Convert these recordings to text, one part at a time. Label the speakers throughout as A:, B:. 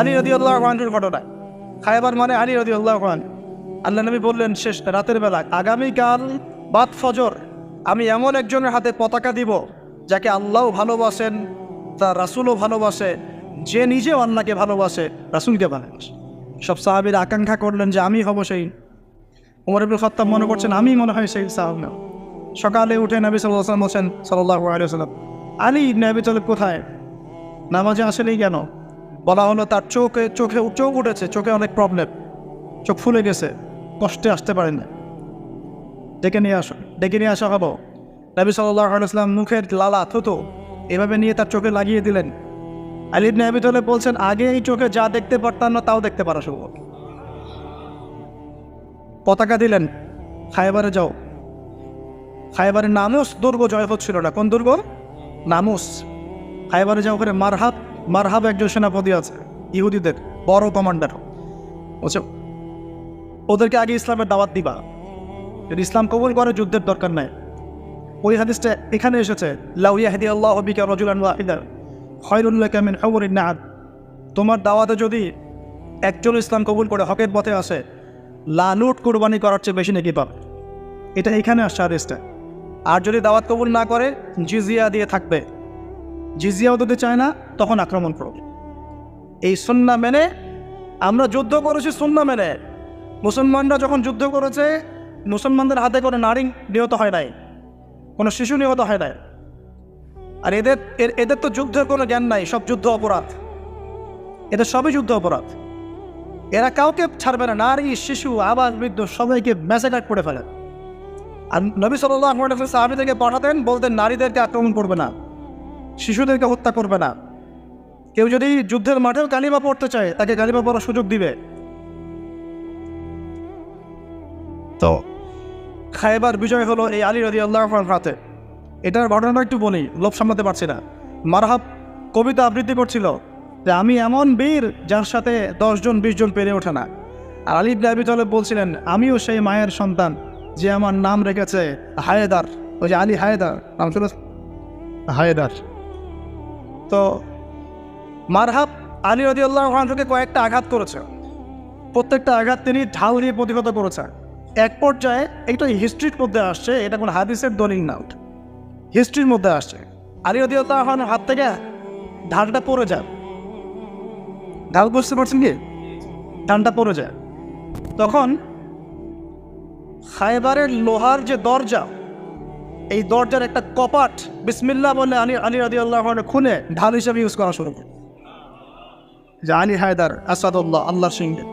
A: আলী রদি আল্লাহ খানের ঘটনা খায়বার মানে আলী রদি আল্লাহ আল্লাহ নবী বললেন, শেষ রাতের বেলা, আগামীকাল বাদ ফজর, আমি এমন একজনের হাতে পতাকা দিব, যাকে আল্লাহও ভালোবাসেন, তার রাসুলও ভালোবাসে, যে নিজেও আল্লাহকে ভালোবাসে, রাসুলকে ভালোবাসে। সব সাহাবির আকাঙ্ক্ষা করলেন যে, আমি হব সেই। উমর ইবুল খত্তাব মনে করছেন, আমি মনে হয় সেই সাহাব সকালে উঠে নবী সাল্লাম বলছেন সাল্লাহ আলিয়াল্লাম আলী নবী তালেব কোথায়? নামাজে আসেনি কেন? বলা হলো তার চোখে চোখে, চোখ উঠেছে, চোখে অনেক প্রবলেম চোখ ফুলে গেছে, কষ্টে আসতে পারেন না। ডেকে নিয়ে আসো, ডেকে নিয়ে আসা হব। নবী আলাইসলাম মুখের লালা, থুতো, এভাবে নিয়ে তার চোখে লাগিয়ে দিলেন। আলিব নবী তালেব বলছেন, আগে এই চোখে যা দেখতে পারতাম না, তাও দেখতে পারা শুভ। পতাকা দিলেন খায়বারে যাও। খায়বারের নামুস দুর্গ জয় হচ্ছিল না। কোন দুর্গ? নামুস। খায়বারে যাও ওখানে মারহাব মারহাব একজন সেনাপতি আছে, ইহুদিদের বড় কমান্ডার। বলছে ওদেরকে আগে ইসলামের দাওয়াত দিবা। যদি ইসলাম কবুল করে, যুদ্ধের দরকার নাই। ওই হাদিসটা এখানে এসেছে নাদ তোমার দাওয়াতে যদি একজন ইসলাম কবুল করে, হকের পথে আসে লালুট কুরবানি করার চেয়ে বেশি নাকি পাবে? এটা এখানে আসছে আদেশটা আর যদি দাওয়াত কবুল না করে, জিজিয়া দিয়ে থাকবে। জিজিয়াও দিতে চায় না, তখন আক্রমণ করবে এই সন্না মেনে আমরা যুদ্ধ করেছি সন্না মেনে। মুসলমানরা যখন যুদ্ধ করেছে, মুসলমানদের হাতে করে নারী নিহত হয় নাই, কোনো শিশু নিহত হয় নাই। আর এদের এদের তো যুদ্ধের কোনো জ্ঞান নাই, সব যুদ্ধ অপরাধ। এদের সবই যুদ্ধ অপরাধ। এরা কাউকে ছাড়বে না, নারী, শিশু আবাস বৃদ্ধ, সবাইকে ম্যাসেকাট করে ফেলে। আর নবী সাল্লাহ সাহাবিদেরকে পাঠাতেন, বলতেন, নারীদেরকে আক্রমণ করবে না। শিশুদেরকে হত্যা করবে না। কেউ যদি যুদ্ধের মাঠেও কালিমা পড়তে চায় তাকে কালিমা পড়ার সুযোগ দিবে। তো? খায়বার বিজয় হলো এই আলী রদি আল্লাহ হাতে। এটার ঘটনাটা একটু বলি লোভ সামলাতে পারছি না। মারহাব কবিতা আবৃত্তি করছিল যে আমি এমন বীর যার সাথে দশজন বিশ জন পেরে ওঠে না। আর আলী আবি তালেব বলছিলেন আমিও সেই মায়ের সন্তান যে আমার নাম রেখেছে হায়দার। ওই যে আলী হায়দার নাম ছিল হায়দার। তো মারহাব আলী রদি আল্লাহ খানকে কয়েকটা আঘাত করেছে। প্রত্যেকটা আঘাত তিনি ঢাল দিয়ে প্রতিহত করেছেন। এক পর্যায়ে এটা হিস্ট্রির মধ্যে আসছে, এটা কোনো হাদিসের দলিল না হিস্ট্রির মধ্যে আসছে। আলী রদি আল্লাহ খানের হাত থেকে ঢালটা পড়ে যায়। ঢাল বুঝতে পারছেন কি? ঢালটা পড়ে যায়। তখন খায়বারের লোহার যে দরজা এই দরজার একটা কপাট বিসমিল্লা বলে আলী আলী রাদি আল্লাহ খুনে ঢাল হিসাবে ইউজ করা শুরু করে যে আলী হায়দার, আসাদুল্লাহ আল্লাহ সিংহে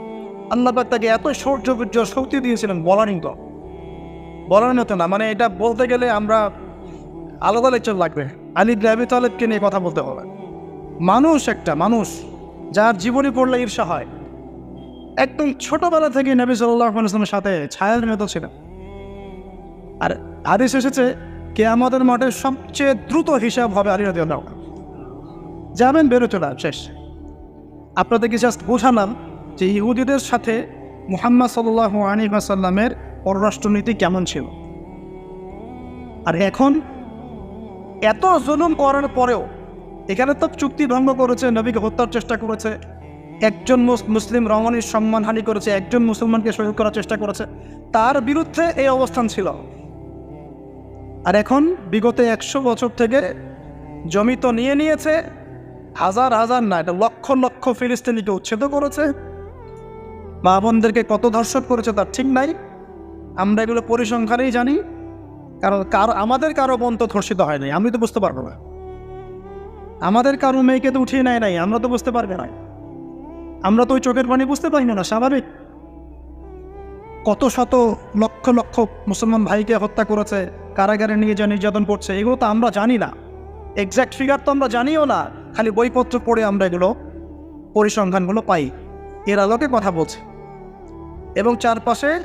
A: আল্লাহ তাকে এত সৌর্য বীর্য শক্তি দিয়েছিলেন, বলারই তো। বলার মতো না মানে এটা বলতে গেলে আমরা আলাদা লেকচার লাগবে। আলী গ্রাবি তালেবকে নিয়ে কথা বলতে হবে। মানুষ একটা, মানুষ, যার জীবনী পড়লে ঈর্ষা হয়। একদম ছোটবেলা থেকে নবী সাল্লাহ ইসলামের সাথে ছায়ার মতো ছিলেন। আর হাদিস এসেছে কে আমাদের মাঠে সবচেয়ে দ্রুত হিসাব হবে আলী রাজি আল্লাহ যাবেন বেরোতে না শেষ। আপনাদেরকে জাস্ট বোঝালাম যে ইহুদিদের সাথে মুহাম্মদ সাল্লাহ আলী আসাল্লামের পররাষ্ট্রনীতি কেমন ছিল। আর এখন এত জুলুম করার পরেও এখানে তো চুক্তি ভঙ্গ করেছে, নবীকে হত্যার চেষ্টা করেছে, একজন মুসলিম রমণীর সম্মানহানি করেছে, একজন মুসলমানকে শহীদ করার চেষ্টা করেছে, তার বিরুদ্ধে এই অবস্থান ছিল। আর এখন বিগত একশো বছর থেকে জমি তো নিয়ে নিয়েছে, হাজার হাজার না, এটা লক্ষ লক্ষ ফিলিস্তিনিকে উচ্ছেদ করেছে। মা বোনদেরকে কত ধর্ষণ করেছে তার ঠিক নাই। আমরা এগুলো পরিসংখ্যানেই জানি, কারণ কারও আমাদের কারও বোন তো ধর্ষিত হয় নাই, আমি তো বুঝতে পারব না। আমাদের কারও মেয়েকে তো উঠিয়ে নেয় নাই, আমরা তো বুঝতে পারবে না। আমরা তো ওই চোখের পানি বুঝতে পারি না, স্বাভাবিক। কত শত লক্ষ লক্ষ মুসলমান ভাইকে হত্যা করেছে, কারাগারে নিয়ে যা নির্যাতন করছে, এগুলো তো আমরা জানি না। এক্স্যাক্ট ফিগার তো আমরা জানিও না, খালি বইপত্র পড়ে আমরা এগুলো পরিসংখ্যানগুলো পাই। এর আলোকে কথা বলছে। এবং চারপাশে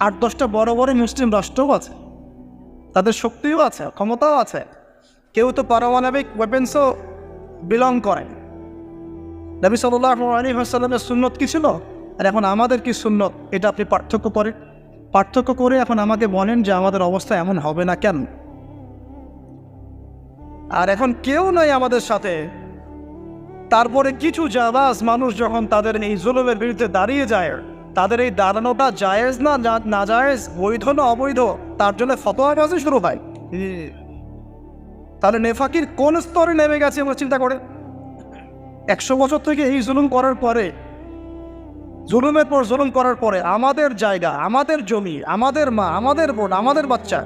A: আট দশটা বড় বড় মুসলিম রাষ্ট্রও আছে। তাদের শক্তিও আছে, ক্ষমতাও আছে। কেউ তো পারমাণবিক ওয়েপেন্সও বিলং করে। নবী সাল্লাহ আলী আসাল্লামের সুন্নত কী ছিল? আর এখন আমাদের কি সুন্নত? এটা আপনি পার্থক্য করেন। পার্থক্য করে এখন আমাকে বলেন যে আমাদের অবস্থা এমন হবে না কেন? আর এখন কেউ নাই আমাদের সাথে। তারপরে কিছু জাবাজ মানুষ যখন তাদের এই জুলুমের বিরুদ্ধে দাঁড়িয়ে যায়, তাদের এই দাঁড়ানোটা জায়েজ না না- জায়েজ? বৈধ না অবৈধ? তার জন্য ফতোয়া কাছে শুরু হয়। তাহলে নেফাকির কোন স্তরে নেমে গেছে, আমরা চিন্তা করে একশো বছর থেকে এই জুলুম করার পরে জুলুমের পর জুলুম করার পরে আমাদের জায়গা, আমাদের জমি, আমাদের মা, আমাদের বোন, আমাদের বাচ্চা,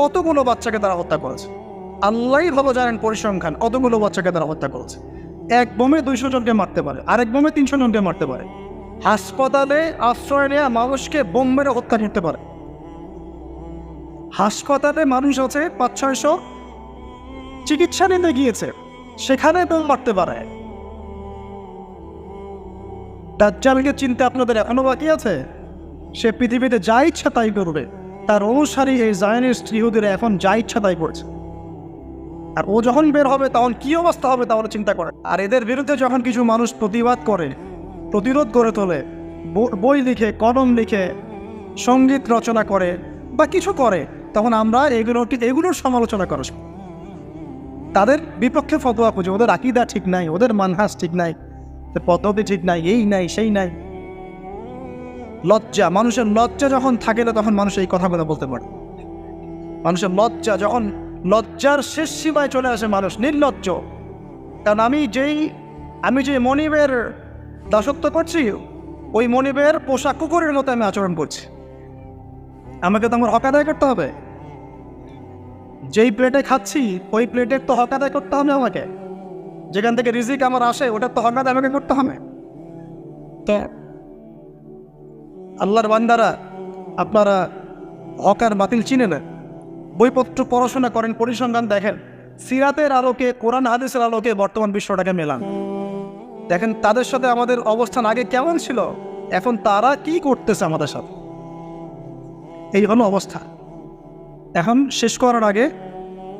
A: কতগুলো বাচ্চাকে তারা হত্যা করেছে? আল্লাহই ভালো জানেন পরিসংখ্যান, কতগুলো বাচ্চাকে তারা হত্যা করেছে? এক বোমে দুইশো জনকে মারতে পারে, আরেক বোমে তিনশো জনকে মারতে পারে। হাসপাতালে আশ্রয় নেওয়া মানুষকে বোম মেরে হত্যা করতে পারে। হাসপাতালে মানুষ আছে পাঁচ ছয়শো চিকিৎসা নিতে গিয়েছে, সেখানে বোম মারতে পারে। দাজ্জালকে চিনতে আপনাদের এখনও বাকি আছে? সে পৃথিবীতে যা ইচ্ছা তাই করবে। তার অনুসারী এই জায়নিস্ট ইহুদিরা এখন যা ইচ্ছা তাই করছে। আর ও যখন বের হবে, তখন কি অবস্থা হবে তাহলে চিন্তা করে। আর এদের বিরুদ্ধে যখন কিছু মানুষ প্রতিবাদ করে, প্রতিরোধ করে তোলে বই লিখে, কলম লিখে, সংগীত রচনা করে বা কিছু করে, তখন আমরা এগুলোর এগুলোর সমালোচনা করা তাদের বিপক্ষে ফতোয়া খুঁজে। ওদের আকিদা ঠিক নাই, ওদের মানহাস ঠিক নাই। পদ্ধতি ঠিক নাই, এই নাই, সেই নাই। লজ্জা, মানুষের লজ্জা যখন থাকে না, তখন মানুষ এই কথাগুলো বলতে পারে। মানুষের লজ্জা যখন, লজ্জার শেষ সীমায় চলে আসে মানুষ, নির্লজ্জ। কারণ আমি যেই, আমি যে মনিবের দাসত্ব করছি, ওই মনিবের পোশাক কুকুরের মতো আমি আচরণ করছি। আমাকে তো আমার হক আদায় করতে হবে। যেই প্লেটে খাচ্ছি, ওই প্লেটের তো হক আদায় করতে হবে আমাকে। যেখান থেকে রিজিক আমার আসে ওটার তো হক আদায় আমাকে করতে হবে। তো আল্লাহর বান্দারা আপনারা হক আর বাতিল চিনে নেন। বইপত্র পড়াশোনা করেন পরিসংখ্যান দেখেন সিরাতের আলোকে কোরআন হাদিসের আলোকে বর্তমান বিশ্বটাকে মেলান। দেখেন তাদের সাথে আমাদের অবস্থান আগে কেমন ছিল? এখন তারা কি করতেছে আমাদের সাথে? এই হলো অবস্থা। এখন শেষ করার আগে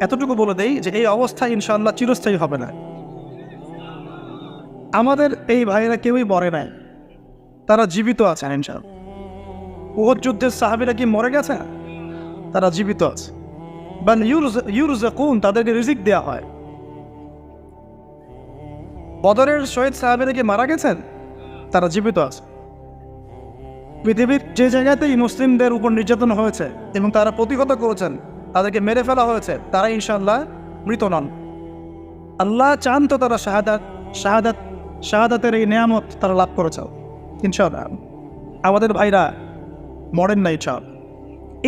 A: এতটুকু বলে দেই যে এই অবস্থা ইনশাআল্লাহ চিরস্থায়ী হবে না। আমাদের এই ভাইয়েরা কেউই মরে নাই। তারা জীবিত আছেন ইনশাআল্লাহ। উহদ যুদ্ধের সাহাবিরা কি মরে গেছে? তারা জীবিত আছে। বা ইউরুজ, ইউরুজাকুন, তাদেরকে রিজিক দেওয়া হয়। বদরের শহীদ সাহাবিরা কি মারা গেছেন? তারা জীবিত আছে। পৃথিবীর যে জায়গাতেই মুসলিমদের উপর নির্যাতন হয়েছে এবং তারা প্রতিহত করেছেন, তাদেরকে মেরে ফেলা হয়েছে, তারা ইনশাল্লাহ মৃত নন। আল্লাহ চান তো তারা শাহাদাত শাহাদাত শাহাদাতের এই নিয়ামত তারা লাভ করেছে। ইনশাল্লাহ আমাদের ভাইরা মরেন না ইনশাল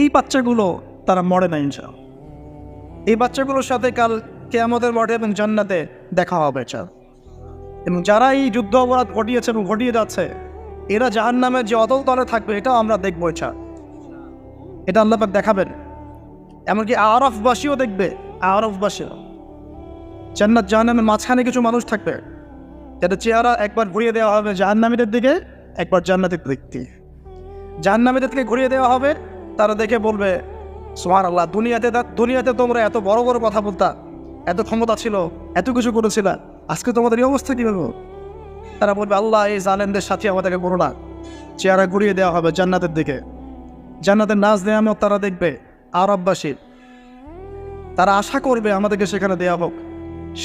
A: এই বাচ্চাগুলো তারা মরে না ইনশাল এই বাচ্চাগুলোর সাথে কাল কেয়ামতের মাঠে এবং জান্নাতে দেখা হবে চাল এবং যারা এই যুদ্ধ অপরাধ ঘটিয়েছে এবং ঘটিয়ে যাচ্ছে, এরা জাহান নামের যে অতল তলে থাকবে, এটাও আমরা দেখব ইচ্ছা এটা আল্লাপাক দেখাবেন। এমনকি আরফবাসীও দেখবে আরফবাসীও জান্নাত জাহান্নামের মাঝখানে কিছু মানুষ থাকবে। যাদের চেহারা একবার ঘুরিয়ে দেওয়া হবে জাহান্নামীদের দিকে, একবার জান্নাতের দিক। দিয়ে জাহান্নামীদের থেকে ঘুরিয়ে দেওয়া হবে, তারা দেখে বলবে সোহান আল্লাহ দুনিয়াতে দুনিয়াতে তোমরা এত বড় বড় কথা বলতা, এত ক্ষমতা ছিল, এত কিছু করেছিল, আজকে তোমাদের এই অবস্থা কীভাবে? তারা বলবে, আল্লাহ, এই জালেনদের সাথে আমাদেরকে করো না। চেহারা ঘুরিয়ে দেওয়া হবে জান্নাতের দিকে। জান্নাতের নাচ নেয়ামত তারা দেখবে আরববাসীর তারা আশা করবে আমাদেরকে সেখানে দেওয়া হোক।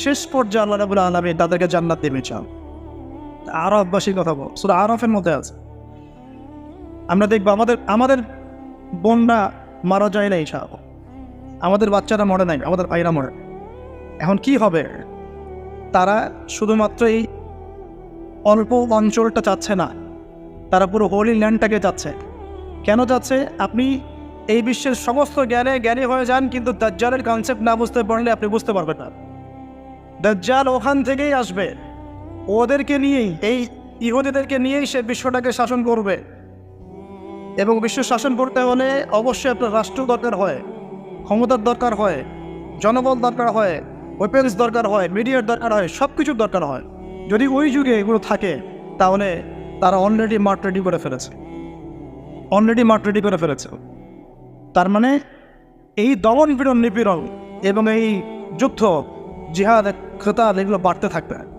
A: শেষ পর্যায়ে আল্লাহ রাবুল আলমী তাদেরকে জান্নাত দেবে চান। আরববাসীর কথা বল শুধু আরফের মধ্যে আছে। আমরা দেখব আমাদের আমাদের বোনরা মারা যায় না এইসব আমাদের বাচ্চারা মরে নাই, আমাদের ভাইরা মরে এখন কি হবে? তারা শুধুমাত্র এই অল্প অঞ্চলটা চাচ্ছে না, তারা পুরো হোলি ল্যান্ডটাকে চাচ্ছে। কেন চাচ্ছে? আপনি এই বিশ্বের সমস্ত জ্ঞানে জ্ঞানী হয়ে যান, কিন্তু দাজ্জালের কনসেপ্ট না বুঝতে পারলে আপনি বুঝতে পারবেন না। দাজ্জাল ওখান থেকেই আসবে। ওদেরকে নিয়েই, এই ইহুদিদেরকে নিয়েই সে বিশ্বটাকে শাসন করবে। এবং বিশ্ব শাসন করতে হলে অবশ্যই আপনার রাষ্ট্র দরকার হয়, ক্ষমতার দরকার হয়, জনবল দরকার হয় ওয়েপেন্স দরকার হয় মিডিয়ার দরকার হয় সব কিছুর দরকার হয়। যদি ওই যুগে এগুলো থাকে, তাহলে তারা অলরেডি মাঠ রেডি করে ফেলেছে। অলরেডি মাঠ রেডি করে ফেলেছে। তার মানে এই দমন পীড়ন নিপীড়ন এবং এই যুদ্ধ, জিহাদ খেতাল এগুলো বাড়তে থাকবে।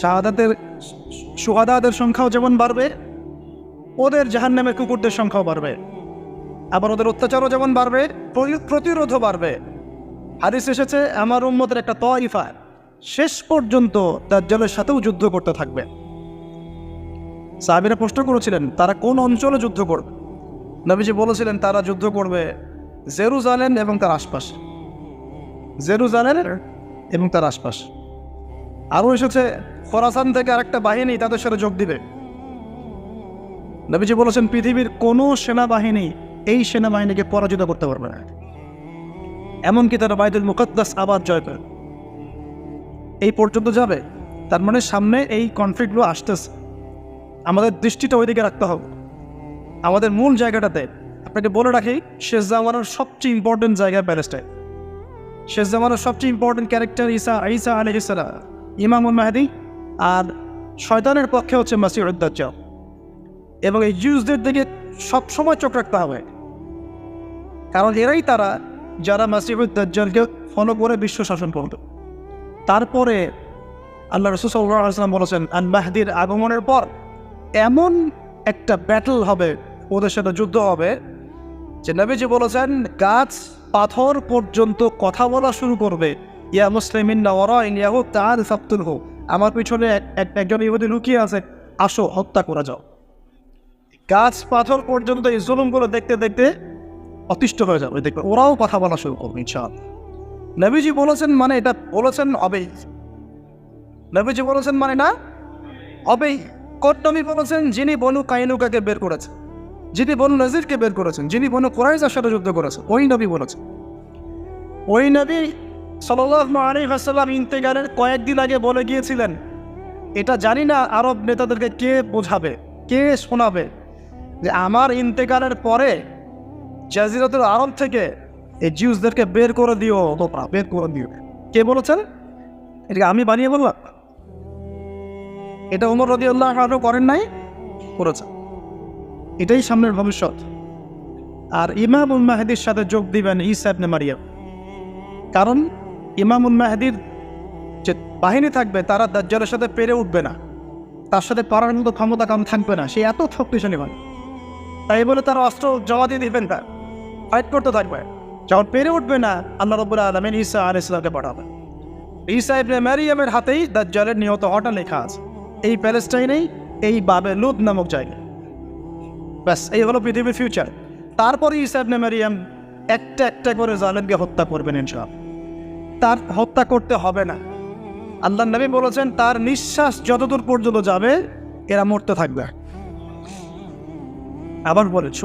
A: শাহাদাতের সুহাদাদের সংখ্যাও যেমন বাড়বে, ওদের জাহান্নামের কুকুরদের সংখ্যাও বাড়বে। আবার ওদের অত্যাচারও যেমন বাড়বে প্রতিরোধও বাড়বে। হাদিস এসেছে, আমার উম্মতের একটা তয়ফা শেষ পর্যন্ত দাজ্জালের সাথেও যুদ্ধ করতে থাকবে। সাহাবিরা প্রশ্ন করেছিলেন, তারা কোন অঞ্চলে যুদ্ধ করবে? নবীজি বলেছিলেন, তারা যুদ্ধ করবে জেরুজালেন এবং তার আশপাশ। জেরুজালেম এবং তার আশপাশ। আরও এসেছে, খোরাসান থেকে আরেকটা বাহিনী তাদের সাথে যোগ দিবে। নবীজি বলেছেন, পৃথিবীর কোনো সেনাবাহিনী এই সেনাবাহিনীকে পরাজিত করতে পারবে না। এমনকি তারা বাইদুল মুকদ্দাস আবার জয় করে। এই পর্যন্ত যাবে, তার মানে সামনে এই কনফ্লিক্টগুলো আসতেছে। আমাদের দৃষ্টিটা ওইদিকে রাখতে হবে। আমাদের মূল জায়গাটাতে, আপনাকে বলে রাখি, শেষ জামানার সবচেয়ে ইম্পর্টেন্ট জায়গা প্যালেস্টাইন। শেষ জামানার সবচেয়ে ইম্পর্টেন্ট ক্যারেক্টার ইসা ঈসা আলী ইসলাম ইমামুল মাহাদি আর শয়তানের পক্ষে হচ্ছে মাসির উদ্দাজ্জাল। এবং এই জিউসদের দিকে সবসময় চোখ রাখতে হবে। কারণ এরাই তারা যারা মাসিহুদ দাজ্জালকে ফলো করে বিশ্ব শাসন করবে। তারপরে আল্লাহ রসুল সাল্লাম বলেছেন, আন মাহদির আগমনের পর এমন একটা ব্যাটল হবে, ওদের সাথে যুদ্ধ হবে, যে নবীজি বলেছেন, গাছ পাথর পর্যন্ত কথা বলা শুরু করবে ইয়া মুসলিমিন তার হোক আমার পিছনে এক- এক- একজন ইহুদি লুকিয়ে আছে, আসো, হত্যা করা যাও। গাছ পাথর পর্যন্ত এই জুলুমগুলো দেখতে দেখতে অতিষ্ঠ হয়ে যাবে। দেখবে, ওরাও কথা বলা শুরু করবে, ইনশাআল্লাহ। নবীজি বলেছেন মানে এটা বলেছেন হবেই নবীজি বলেছেন মানে না? হবেই কোট বলেছেন যিনি বনু কাইনুকাকে বের করেছেন, যিনি বনু নজিরকে বের করেছেন, যিনি বনু কোরাইজার সাথে যুদ্ধ করেছেন, ওই নবী বলেছেন। ওই নবী আলাইহি ওয়াসাল্লাম ইন্তেকালের কয়েকদিন আগে বলে গিয়েছিলেন, এটা জানি না আরব নেতাদেরকে কে বোঝাবে, কে শোনাবে যে আমার ইন্তেকালের পরে জাজিরাতুল আরব থেকে এই জিউসদেরকে বের করে দিও তোমরা বের করে দিও। কে বলেছেন? এটাকে আমি বানিয়ে বললাম। এটা উমর রদি আল্লাহ আরও করেন নাই, করেছেন। এটাই সামনের ভবিষ্যৎ। আর ইমামুল মাহেদির সাথে যোগ দিবেন ইসা ইবনে মারিয়াম। কারণ ইমামুল মাহাদির যে বাহিনী থাকবে, তারা দাজ্জালের সাথে পেরে উঠবে না। তার সাথে পারার মতো ক্ষমতা কাম থাকবে না। সে এত শক্তিশালী হয় তাই বলে তার অস্ত্র জমা দিয়ে দিবেন তার। ফাইট করতে থাকবে। যখন পেরে উঠবে না, আল্লাহ রবুল্লাহ আলমিন ঈসা আল ইসলামকে পাঠাবেন। ঈসা ইবনে ম্যারিয়ামের হাতেই দাজ্জালের নিহত হওয়াটা লেখা আছে। এই প্যালেস্টাইনেই এই বাবে লুদ নামক জায়গায় ব্যাস, এই হলো পৃথিবীর ফিউচার তারপরে ঈসা ইবনে একটা একটা করে জালেমকে হত্যা করবেন, ইনশাআল্লাহ। তার হত্যা করতে হবে না। আল্লাহ নবী বলেছেন, তার নিঃশ্বাস যতদূর পর্যন্ত যাবে, এরা মরতে থাকবে। আবার বলেছ,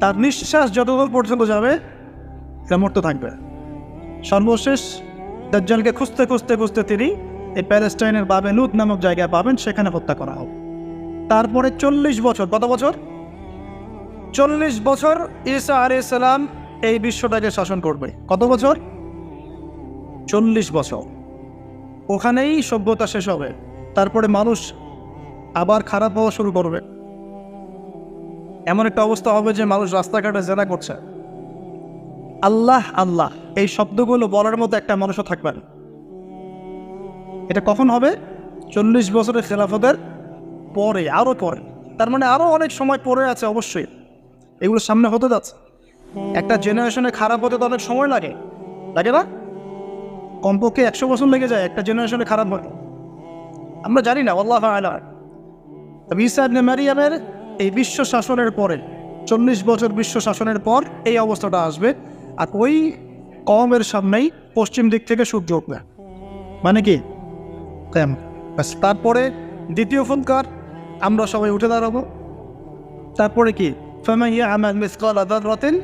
A: তার নিঃশ্বাস যতদূর পর্যন্ত যাবে, এরা মরতে থাকবে। সর্বশেষ দাজ্জালকে খুঁজতে খুঁজতে খুঁজতে তিনি এই প্যালেস্টাইনের বাবে লুদ নামক জায়গায় পাবেন, সেখানে হত্যা করা হবে। তারপরে চল্লিশ বছর, কত বছর? চল্লিশ বছর ঈসা আলি সালাম এই বিশ্বটাকে শাসন করবে। কত বছর? চল্লিশ বছর। ওখানেই সভ্যতা শেষ হবে। তারপরে মানুষ আবার খারাপ হওয়া শুরু করবে। এমন একটা অবস্থা হবে যে মানুষ রাস্তাঘাটে জেনা করছে। আল্লাহ আল্লাহ, এই শব্দগুলো বলার মতো একটা মানুষও থাকবে না। এটা কখন হবে? চল্লিশ বছরের খেলাফতের পরে আরও পরে। তার মানে আরও অনেক সময় পরে আছে অবশ্যই। এগুলো সামনে হতে যাচ্ছে। একটা জেনারেশনে খারাপ হতে তো অনেক সময় লাগে। লাগে না? কমপক্ষে একশো বছর লেগে যায়, একটা জেনারেশনে খারাপ হয়। আমরা জানি না, আল্লাহ মারিয়ামের এই বিশ্ব শাসনের পরে, চল্লিশ বছর বিশ্ব শাসনের পর এই অবস্থাটা আসবে, আর ওই কমের সামনেই পশ্চিম দিক থেকে সূর্য উঠবে। মানে কি? তারপরে দ্বিতীয় ফুনকার আমরা সবাই উঠে দাঁড়াবো। তারপরে কি? ফামাইয়া আমাল মিসকাল আদার রতেন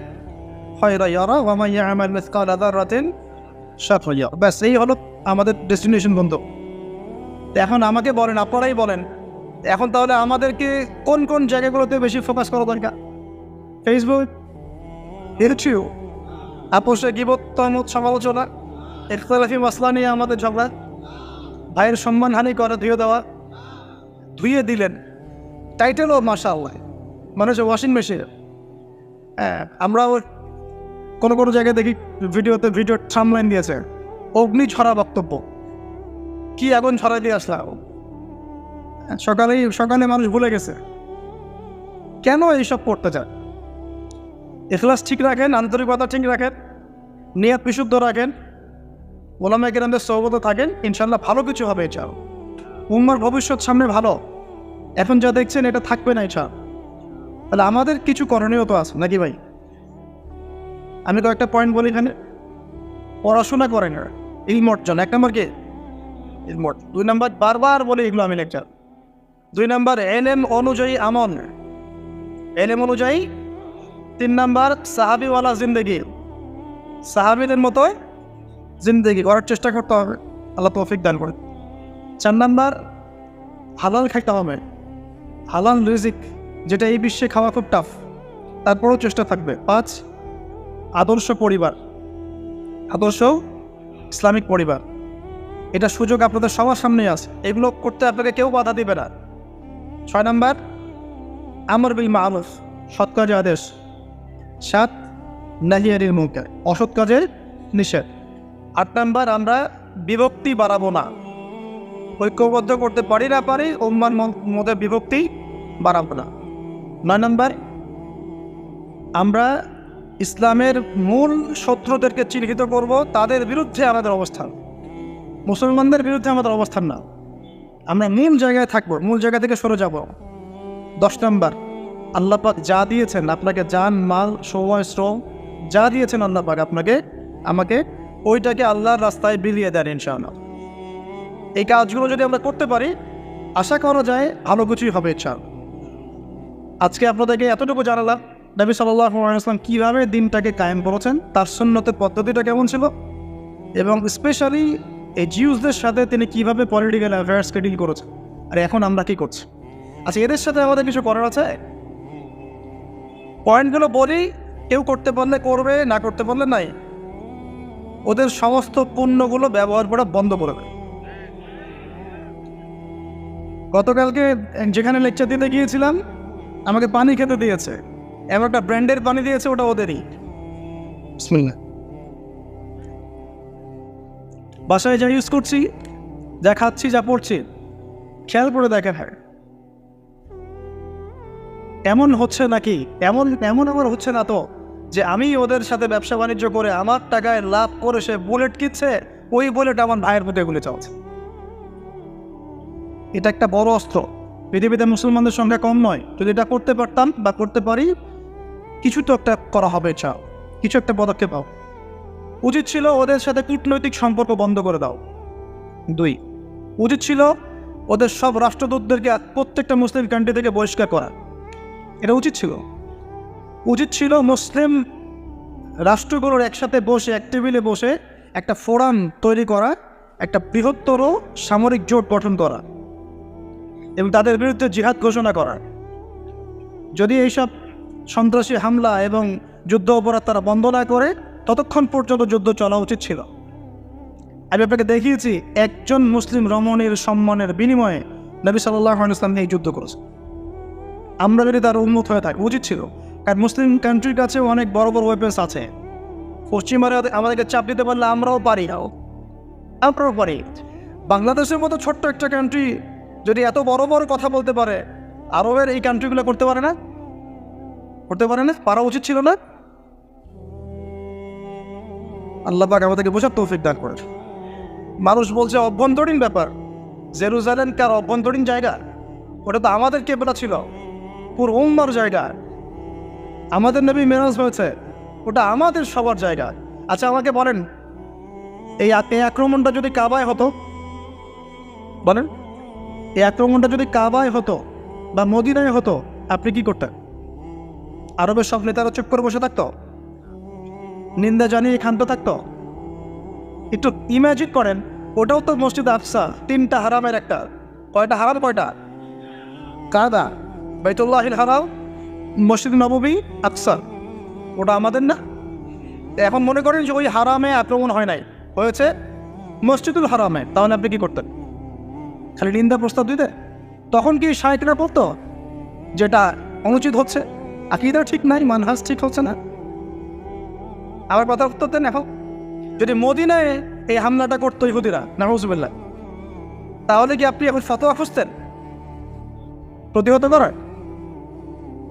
A: খয়রা ইয়ারা ওয়ামাইয়া আমাল মিসকাল আদার রতেন সাফাইয়া ব্যাস, এই হলো আমাদের ডেস্টিনেশন বন্ধু। এখন আমাকে বলেন, আপনারাই বলেন, এখন তাহলে আমাদেরকে কোন কোন জায়গাগুলোতে বেশি ফোকাস করা দরকার? ফেসবুক ইউটিউব আপোষে গিবত্তমত সমালোচনা, ইখতলাফি মশলা নিয়ে আমাদের ঝগড়া, ভাইয়ের সম্মানহানি করে, ধুয়ে দেওয়া, ধুয়ে দিলেন। টাইটেলও মাসা আল্লাহ মানে হচ্ছে ওয়াশিং মেশিন হ্যাঁ আমরাও কোনো কোনো জায়গায় দেখি ভিডিওতে ভিডিও সামলাইন দিয়েছে। অগ্নি ছড়া বক্তব্য। কি আগুন ছড়াই দিয়ে আসলাম সকালেই সকালে মানুষ ভুলে গেছে। কেন এইসব করতে চায় এখলাস ঠিক রাখেন, আন্তরিকতা ঠিক রাখেন, নিয়াত বিশুদ্ধ রাখেন, ওলামা কেরামদের সৌবতে থাকেন ইনশাল্লাহ ভালো কিছু হবে এটা উম্মার ভবিষ্যৎ সামনে ভালো। এখন যা দেখছেন, এটা থাকবে না এটা তাহলে আমাদের কিছু করণীয় তো আছে, নাকি ভাই? আমি কয়েকটা পয়েন্ট বলি এখানে। পড়াশোনা করে না ইলমট জন, এক নম্বর কে? ইলমট দুই নম্বর বারবার বলি এগুলো আমি লেকচার দুই নম্বর এলএম অনুযায়ী আমন এলএম অনুযায়ী। তিন নম্বর সাহাবিওয়ালা জিন্দগি। সাহাবিদের মতো জিন্দগি করার চেষ্টা করতে হবে। আল্লাহ তৌফিক দান করে চার নাম্বার হালাল খাইতে হবে। হালাল রিজিক, যেটা এই বিশ্বে খাওয়া খুব টাফ তারপরেও চেষ্টা থাকবে। পাঁচ আদর্শ পরিবার, আদর্শ ইসলামিক পরিবার। এটা সুযোগ আপনাদের সবার সামনেই আছে। এগুলো করতে আপনাকে কেউ বাধা দিবে না। ছয় নম্বর, আমর বিল মারুফ, সৎ কাজে আদেশ। সাত নাহিয়ারির মুখে অসৎ কাজের নিষেধ। আট নম্বর, আমরা বিভক্তি বাড়াবো না। ঐক্যবদ্ধ করতে পারি না পারি, উম্মার মধ্যে বিভক্তি বাড়াবো না। নয় নম্বর, আমরা ইসলামের মূল শত্রুদেরকে চিহ্নিত করব, তাদের বিরুদ্ধে আমাদের অবস্থান। মুসলমানদের বিরুদ্ধে আমাদের অবস্থান না। আমরা মূল জায়গায় থাকব, মূল জায়গা থেকে সরে যাব। দশ নম্বর আল্লাপাক যা দিয়েছেন, আপনাকে যান মাল, সময়, শ্রম, যা দিয়েছেন আল্লাপাক আপনাকে, আমাকে ওইটাকে আল্লাহর রাস্তায় বিলিয়ে দেন ইনশাআল্লাহ। এই কাজগুলো যদি আমরা করতে পারি, আশা করা যায় ভালো কিছুই হবে ইনশাআল্লাহ। আজকে আপনাদেরকে এতটুকু জানালাম। নবী সাল্লাম কীভাবে দিনটাকে কায়েম করেছেন, তার সুন্নতের পদ্ধতিটা কেমন ছিল এবং স্পেশালি এই জিউসদের সাথে তিনি কীভাবে পলিটিক্যাল অ্যাফেয়ার্সকে ডিল করেছেন, আর এখন আমরা কি করছি? আচ্ছা এদের সাথে আমাদের কিছু করার আছে। পয়েন্টগুলো বলি, কেউ করতে পারলে করবে, না করতে পারলে নাই। ওদের সমস্ত পণ্যগুলো ব্যবহার করা বন্ধ করে দেবে গতকালকে যেখানে লেকচার দিতে গিয়েছিলাম, আমাকে পানি খেতে দিয়েছে। এমন একটা ব্র্যান্ডের পানি দিয়েছে ওটা ওদেরই। বিসমিল্লাহ। বাসায় যা ইউজ করছি যা খাচ্ছি যা পড়ছি খেয়াল করে দেখেন হ্যাঁ এমন হচ্ছে নাকি? এমন এমন আমার হচ্ছে না তো যে আমি ওদের সাথে ব্যবসা বাণিজ্য করে আমার টাকায় লাভ করে সে বুলেট কিনছে ওই বুলেট আমার ভাইয়ের মধ্যে গুলি চালছে এটা একটা বড় অস্ত্র। পৃথিবীতে মুসলমানদের সংখ্যা কম নয়। যদি এটা করতে পারতাম বা করতে পারি কিছু তো একটা করা হবে চাও কিছু একটা পদক্ষেপ পাও উচিত ছিল ওদের সাথে কূটনৈতিক সম্পর্ক বন্ধ করে দাও। দুই, উচিত ছিল ওদের সব রাষ্ট্রদূতদেরকে প্রত্যেকটা মুসলিম কান্ট্রি থেকে বহিষ্কার করা। এটা উচিত ছিল। উচিত ছিল মুসলিম রাষ্ট্রগুলোর একসাথে বসে, এক টেবিলে বসে একটা ফোরাম তৈরি করা, একটা বৃহত্তর সামরিক জোট গঠন করা এবং তাদের বিরুদ্ধে জিহাদ ঘোষণা করা। যদি এইসব সন্ত্রাসী হামলা এবং যুদ্ধ অপরাধ তারা বন্ধ না করে ততক্ষণ পর্যন্ত যুদ্ধ চলা উচিত ছিল। আমি আপনাকে দেখিয়েছি, একজন মুসলিম রমণীর সম্মানের বিনিময়ে নবী সাল্লাহ ইসলাম এই যুদ্ধ করেছে আমরা যদি তার উন্মুখ হয়ে থাকি, উচিত ছিল। কারণ মুসলিম কান্ট্রির কাছে অনেক বড় বড় ওয়েপেন্স আছে। পশ্চিমারা আমাদেরকে চাপ দিতে পারলে আমরাও পারি নাও আমরাও পারি। বাংলাদেশের মতো ছোট্ট একটা কান্ট্রি যদি এত বড় বড় কথা বলতে পারে, আরবের এই কান্ট্রিগুলো করতে পারে না? করতে পারে না, পারা উচিত ছিল না। আল্লাহ পাক আমাদেরকে বোঝার তৌফিক দান করে মানুষ বলছে, অভ্যন্তরীণ ব্যাপার। জেরুজালেম কার অভ্যন্তরীণ জায়গা? ওটা তো আমাদের কেবলা ছিল। পুরো উম্মার জায়গা। আমাদের নবী মেরাজ হয়েছে। ওটা আমাদের সবার জায়গা। আচ্ছা আমাকে বলেন এই আক্রমণটা যদি কাবায় হতো, বলেন, এই আক্রমণটা যদি কাবায় হতো বা মদিনায় হতো, আপনি কি করতেন? আরবের সব নেতারা চুপ করে বসে থাকতো। নিন্দা জানিয়ে ক্ষান্ত থাকতো। একটু ইমাজিন করেন, ওটাও তো মসজিদ আফসা, তিনটা হারামের একটা। কয়টা হারাম, কয়টা? কাদা, বাইতুল্লাহিল হারাম, মসজিদ নববী, আফসা। ওটা আমাদের না? এখন মনে করেন যে ওই হারামে আক্রমণ হয় নাই। হয়েছে মসজিদুল হারামে, তাহলে আপনি কি করতেন? খালি নিন্দা প্রস্তাব দিতে? তখন কি সাহিত্যটা পড়তো যেটা অনুচিত হচ্ছে? আকিদা ঠিক নাই, মানহাজ ঠিক হচ্ছে না। আবার কথা উত্তর দেন এখন। যদি মদিনায় এই হামলাটা করতো ইহুদিরা নাহজুবিল্লাহ তাহলে কি আপনি এখন ফতোয়া খুঁজতেন? প্রতিহত করার?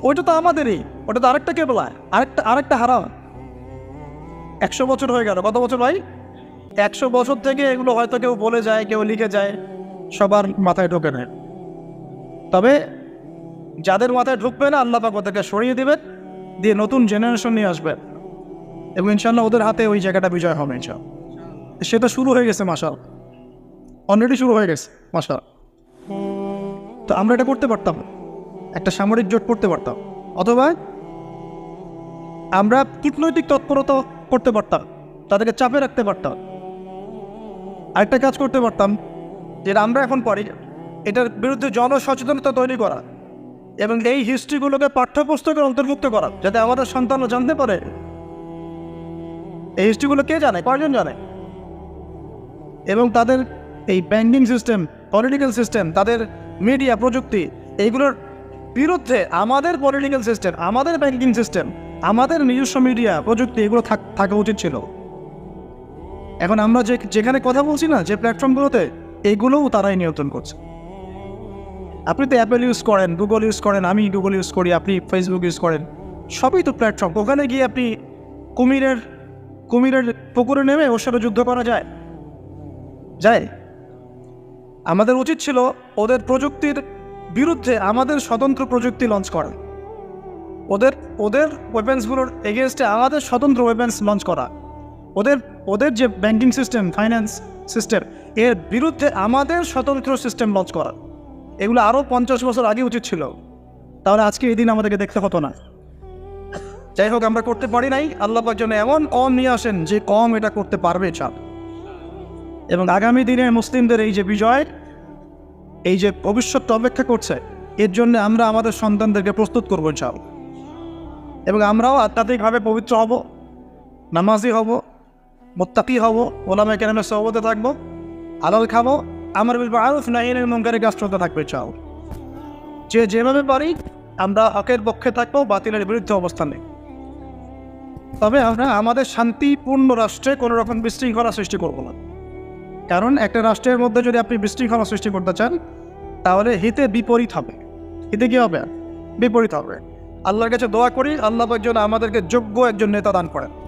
A: ওইটা তো আমাদেরই, ওটা তো আরেকটা কেবলা, আরেকটা আরেকটা হারা একশো বছর হয়ে গেল, কত বছর ভাই? একশো বছর থেকে এগুলো হয়তো কেউ বলে যায়, কেউ লিখে যায়, সবার মাথায় ঢোকে না। তবে যাদের মাথায় ঢুকবে না, আল্লাহ পাক ওদেরকে সরিয়ে দিবেন, দিয়ে নতুন জেনারেশন নিয়ে আসবেন। এবং ইনশাল্লাহ ওদের হাতে ওই জায়গাটা বিজয় হবে ইনশাল্লাহ সেটা শুরু হয়ে গেছে মাসাল অলরেডি শুরু হয়ে গেছে মাসাল তো আমরা এটা করতে পারতাম, একটা সামরিক জোট করতে পারতাম। অথবা আমরা কূটনৈতিক তৎপরতা করতে পারতাম, তাদেরকে চাপে রাখতে পারতাম। আরেকটা কাজ করতে পারতাম, যেটা আমরা এখন পারি, এটার বিরুদ্ধে জনসচেতনতা তৈরি করা। এবং এই হিস্ট্রিগুলোকে পাঠ্যপুস্তকের অন্তর্ভুক্ত করা, যাতে আমাদের সন্তানরা জানতে পারে। এই হিস্ট্রিগুলো কে জানে? কয়জন জানে? এবং তাদের এই ব্যাংকিং সিস্টেম, পলিটিক্যাল সিস্টেম, তাদের মিডিয়া প্রযুক্তি, এইগুলোর বিরুদ্ধে আমাদের পলিটিক্যাল সিস্টেম, আমাদের ব্যাংকিং সিস্টেম, আমাদের নিজস্ব মিডিয়া প্রযুক্তি, এগুলো থাকা উচিত ছিল। এখন আমরা যে যেখানে কথা বলছি না, যে প্ল্যাটফর্মগুলোতে, এগুলোও তারাই নিয়ন্ত্রণ করছে। আপনি তো অ্যাপেল ইউজ করেন গুগল ইউজ করেন, আমি গুগল ইউজ করি, আপনি ফেসবুক ইউজ করেন, সবই তো প্ল্যাটফর্ম ওখানে গিয়ে আপনি কুমিরের কুমিরের পুকুরে নেমে ওর সাথে যুদ্ধ করা যায়। যায়। আমাদের উচিত ছিল ওদের প্রযুক্তির বিরুদ্ধে আমাদের স্বতন্ত্র প্রযুক্তি লঞ্চ করা। ওদের ওদের ওয়েপেন্সগুলোর এগেনস্টে আমাদের স্বতন্ত্র ওয়েপেন্স লঞ্চ করা। ওদের ওদের যে ব্যাংকিং সিস্টেম ফাইন্যান্স সিস্টেম এর বিরুদ্ধে আমাদের স্বতন্ত্র সিস্টেম লঞ্চ করা। এগুলো আরও পঞ্চাশ বছর আগে উচিত ছিল। তাহলে আজকে এই দিন আমাদেরকে দেখতে হতো না। যাই হোক, আমরা করতে পারি নাই। আল্লাহ জন্য এমন কম নিয়ে আসেন যে কম এটা করতে পারবে চাপ এবং আগামী দিনে মুসলিমদের এই যে বিজয়, এই যে ভবিষ্যৎটা অপেক্ষা করছে, এর জন্য আমরা আমাদের সন্তানদেরকে প্রস্তুত করব চাও এবং আমরাও আধ্যাত্মিকভাবে পবিত্র হব, নামাজি হব, মোত্তাকি হব ওলামে কেরামের সহবতে থাকব আলাল খাব আমার বিল আরফ নাহিনের মঙ্কারে কাজ চলতে থাকবে, চাও। যে যেভাবে পারি, আমরা হকের পক্ষে থাকব, বাতিলের বিরুদ্ধে অবস্থান। তবে আমরা আমাদের শান্তিপূর্ণ রাষ্ট্রে কোনো রকম বিশৃঙ্খলা সৃষ্টি করব না। কারণ একটা রাষ্ট্রের মধ্যে যদি আপনি বিশৃঙ্খলা সৃষ্টি করতে চান, তাহলে হিতে বিপরীত হবে। হিতে কি হবে? বিপরীত হবে। আল্লাহর কাছে দোয়া করি, আল্লাহ একজন আমাদেরকে যোগ্য একজন নেতা দান করেন।